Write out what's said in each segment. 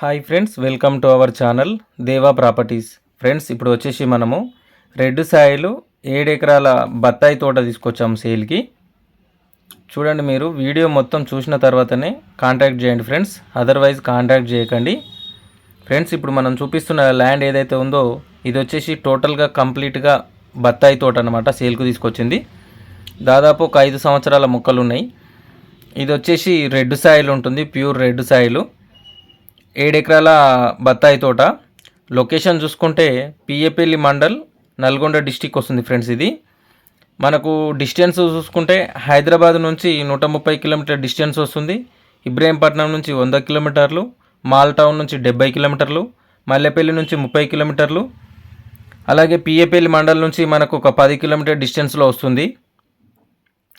Hi friends welcome to our channel Deva properties friends ఇప్పుడు వచ్చేసి మనము రెడ్ సాయిలు ఏడు ఎకరాల బత్తాయి తోట తీసుకొచ్చాము సేల్కి. చూడండి మీరు వీడియో మొత్తం చూసిన తర్వాతనే కాంటాక్ట్ చేయండి ఫ్రెండ్స్ అదర్వైజ్ కాంటాక్ట్ చేయకండి. ఫ్రెండ్స్ ఇప్పుడు మనం చూపిస్తున్న ల్యాండ్ ఏదైతే ఉందో ఇది వచ్చేసి టోటల్గా కంప్లీట్గా బత్తాయి తోట అనమాట సేల్కు తీసుకొచ్చింది. దాదాపు ఒక ఐదు సంవత్సరాల మొక్కలు ఉన్నాయి. ఇది వచ్చేసి రెడ్ సాయిల్ ఉంటుంది ప్యూర్ రెడ్ సాయిలు. ఏడెకరాల బత్తాయి తోట. లొకేషన్ చూసుకుంటే పియ్యపల్లి మండల్ నల్గొండ డిస్టిక్ వస్తుంది ఫ్రెండ్స్ ఇది. మనకు డిస్టెన్స్ చూసుకుంటే హైదరాబాద్ నుంచి నూట ముప్పై కిలోమీటర్ డిస్టెన్స్ వస్తుంది. ఇబ్రహీంపట్నం నుంచి వంద కిలోమీటర్లు మాల్ టౌన్ నుంచి డెబ్బై కిలోమీటర్లు మల్లెపల్లి నుంచి ముప్పై కిలోమీటర్లు. అలాగే పిఏపల్లి మండల్ నుంచి మనకు ఒక పది కిలోమీటర్ డిస్టెన్స్లో వస్తుంది.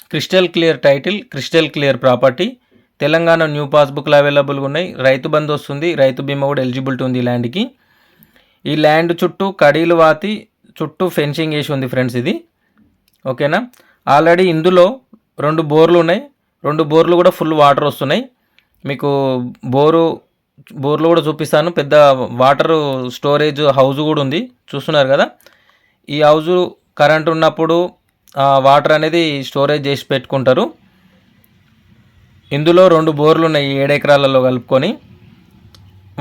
Crystal clear title crystal clear property Telangana new పాస్బుక్లు అవైలబుల్గా ఉన్నాయి. రైతు బంధు వస్తుంది. రైతు బీమా కూడా ఎలిజిబిలిటీ ఉంది ఈ ల్యాండ్కి. ఈ ల్యాండ్ చుట్టూ కడీలు వాతి చుట్టూ ఫెన్సింగ్ వేసి ఉంది ఫ్రెండ్స్ ఇది. ఓకేనా? ఆల్రెడీ ఇందులో రెండు బోర్లు ఉన్నాయి. రెండు బోర్లు కూడా ఫుల్ వాటర్ వస్తున్నాయి. మీకు బోరు బోర్లు కూడా చూపిస్తాను. పెద్ద వాటర్ స్టోరేజ్ హౌజ్ కూడా ఉంది. చూస్తున్నారు కదా? ఈ హౌజు కరెంట్ ఉన్నప్పుడు వాటర్ అనేది స్టోరేజ్ చేసి పెట్టుకుంటారు. ఇందులో రెండు బోర్లు ఉన్నాయి ఏడు ఎకరాలలో కలుపుకొని.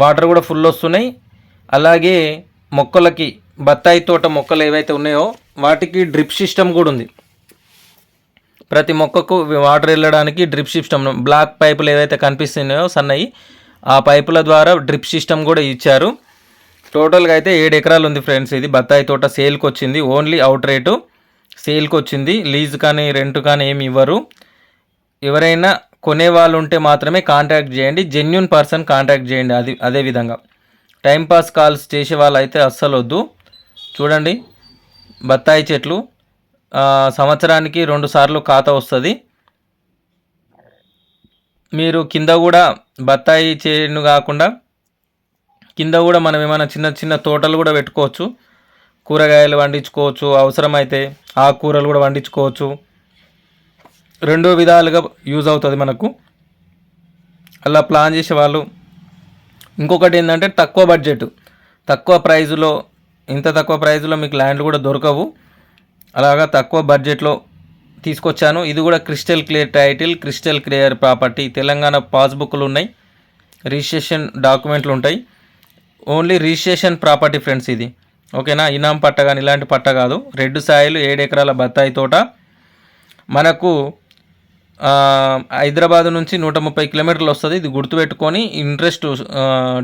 వాటర్ కూడా ఫుల్ వస్తున్నాయి. అలాగే మొక్కలకి బత్తాయి తోట మొక్కలు ఏవైతే ఉన్నాయో వాటికి డ్రిప్ సిస్టమ్ కూడా ఉంది. ప్రతి మొక్కకు వాటర్ వెళ్ళడానికి డ్రిప్ సిస్టమ్ బ్లాక్ పైపులు ఏవైతే కనిపిస్తున్నాయో సన్నయి ఆ పైపుల ద్వారా డ్రిప్ సిస్టమ్ కూడా ఇచ్చారు. టోటల్గా అయితే ఏడు ఎకరాలు ఉంది ఫ్రెండ్స్ ఇది. బత్తాయి తోట సేల్కి వచ్చింది. ఓన్లీ అవుట్ రేటు సేల్కి వచ్చింది. లీజ్ కానీ రెంట్ కానీ ఏమి ఇవ్వరు. ఎవరైనా కొనే వాళ్ళు ఉంటే మాత్రమే కాంటాక్ట్ చేయండి. జెన్యున్ పర్సన్ కాంటాక్ట్ చేయండి అది అదేవిధంగా టైంపాస్ కాల్స్ చేసే వాళ్ళు అయితే అస్సలు వద్దు చూడండి. బత్తాయి చెట్లు. సంవత్సరానికి రెండు సార్లు ఖాతా వస్తుంది. మీరు కింద కూడా బత్తాయి చేను కాకుండా కింద కూడా మనం ఏమైనా చిన్న చిన్న తోటలు కూడా పెట్టుకోవచ్చు. కూరగాయలు వండించుకోవచ్చు. అవసరమైతే ఆకుకూరలు కూడా వండించుకోవచ్చు. రెండో విధాలుగా యూజ్ అవుతుంది మనకు. అలా ప్లాన్ చేసే వాళ్ళు. ఇంకొకటి ఏంటంటే తక్కువ బడ్జెట్. తక్కువ ప్రైజ్లో ఇంత తక్కువ ప్రైజ్లో మీకు ల్యాండ్లు కూడా దొరకవు. అలాగా తక్కువ బడ్జెట్లో తీసుకొచ్చాను. ఇది కూడా crystal clear title crystal clear property. Telangana పాస్బుక్లు ఉన్నాయి. రిజిస్ట్రేషన్ డాక్యుమెంట్లు ఉంటాయి. ఓన్లీ రిజిస్ట్రేషన్ ప్రాపర్టీ ఫ్రెండ్స్ ఇది. ఓకేనా? ఇనాం పట్ట కానీ ఇలాంటి పట్ట కాదు. రెడ్ సాయిలు ఏడు ఎకరాల బత్తాయి తోట. మనకు హైదరాబాద్ నుంచి నూట ముప్పై కిలోమీటర్లు వస్తుంది. ఇది గుర్తుపెట్టుకొని ఇంట్రెస్ట్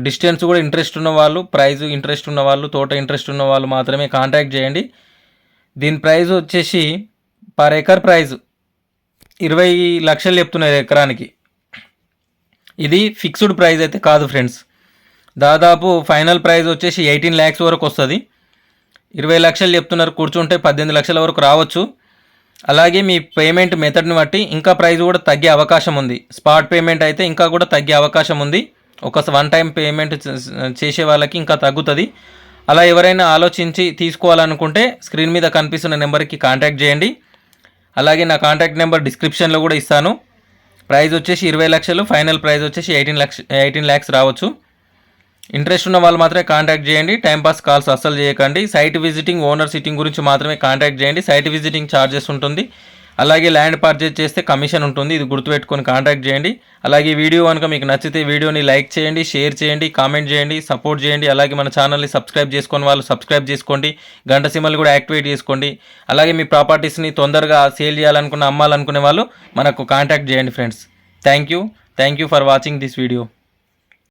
డిస్టెన్స్ కూడా ఇంట్రెస్ట్ ఉన్న వాళ్ళు ప్రైజ్ ఇంట్రెస్ట్ ఉన్న వాళ్ళు తోట ఇంట్రెస్ట్ ఉన్న వాళ్ళు మాత్రమే కాంటాక్ట్ చేయండి. దీని ప్రైజ్ వచ్చేసి పర్ ఎకర్ ప్రైజ్ ఇరవై లక్షలు చెప్తున్నారు ఎకరానికి. ఇది ఫిక్స్డ్ ప్రైజ్ అయితే కాదు ఫ్రెండ్స్. దాదాపు ఫైనల్ ప్రైజ్ వచ్చేసి ఎయిటీన్ ల్యాక్స్ వరకు వస్తుంది. ఇరవై లక్షలు చెప్తున్నారు కూర్చుంటే పద్దెనిమిది లక్షల వరకు రావచ్చు. అలాగే మీ పేమెంట్ మెథడ్ని బట్టి ఇంకా ప్రైస్ కూడా తగ్గే అవకాశం ఉంది. స్పాట్ పేమెంట్ అయితే ఇంకా కూడా తగ్గే అవకాశం ఉంది. ఒక వన్ టైం పేమెంట్ చేసే వాళ్ళకి ఇంకా తగ్గుతుంది. అలా ఎవరైనా ఆలోచించి తీసుకోవాలనుకుంటే స్క్రీన్ మీద కనిపిస్తున్న నెంబర్కి కాంటాక్ట్ చేయండి. అలాగే నా కాంటాక్ట్ నెంబర్ డిస్క్రిప్షన్లో కూడా ఇస్తాను. ప్రైస్ వచ్చేసి ఇరవై లక్షలు ఫైనల్ ప్రైస్ వచ్చేసి ఎయిటీన్ లక్ష ఎయిటీన్ ల్యాక్స్ రావచ్చు. ఇంట్రెస్ట్ ఉన్న వాళ్ళు మాత్రమే కాంటాక్ట్ చేయండి. టైంపాస్ కాల్స్ అస్సలు చేయకండి. సైట్ విజిటింగ్ ఓనర్ సిట్టింగ్ గురించి మాత్రమే కాంటాక్ట్ చేయండి. సైట్ విజిటింగ్ ఛార్జెస్ ఉంటుంది. అలాగే ల్యాండ్ పర్చేజ్ చేస్తే కమిషన్ ఉంటుంది. ఇది గుర్తుపెట్టుకొని కాంటాక్ట్ చేయండి. అలాగే వీడియో కనుక మీకు నచ్చితే వీడియోని లైక్ చేయండి షేర్ చేయండి కామెంట్ చేయండి సపోర్ట్ చేయండి. అలాగే మన ఛానల్ని సబ్స్క్రైబ్ చేసుకొని వాళ్ళు సబ్స్క్రైబ్ చేసుకోండి. గంట సిమ్మలు కూడా యాక్టివేట్ చేసుకోండి. అలాగే మీ ప్రాపర్టీస్ని తొందరగా సేల్ చేయాలనుకున్న అమ్మాలనుకునే వాళ్ళు మనకు కాంటాక్ట్ చేయండి friends thank you thank you for watching this video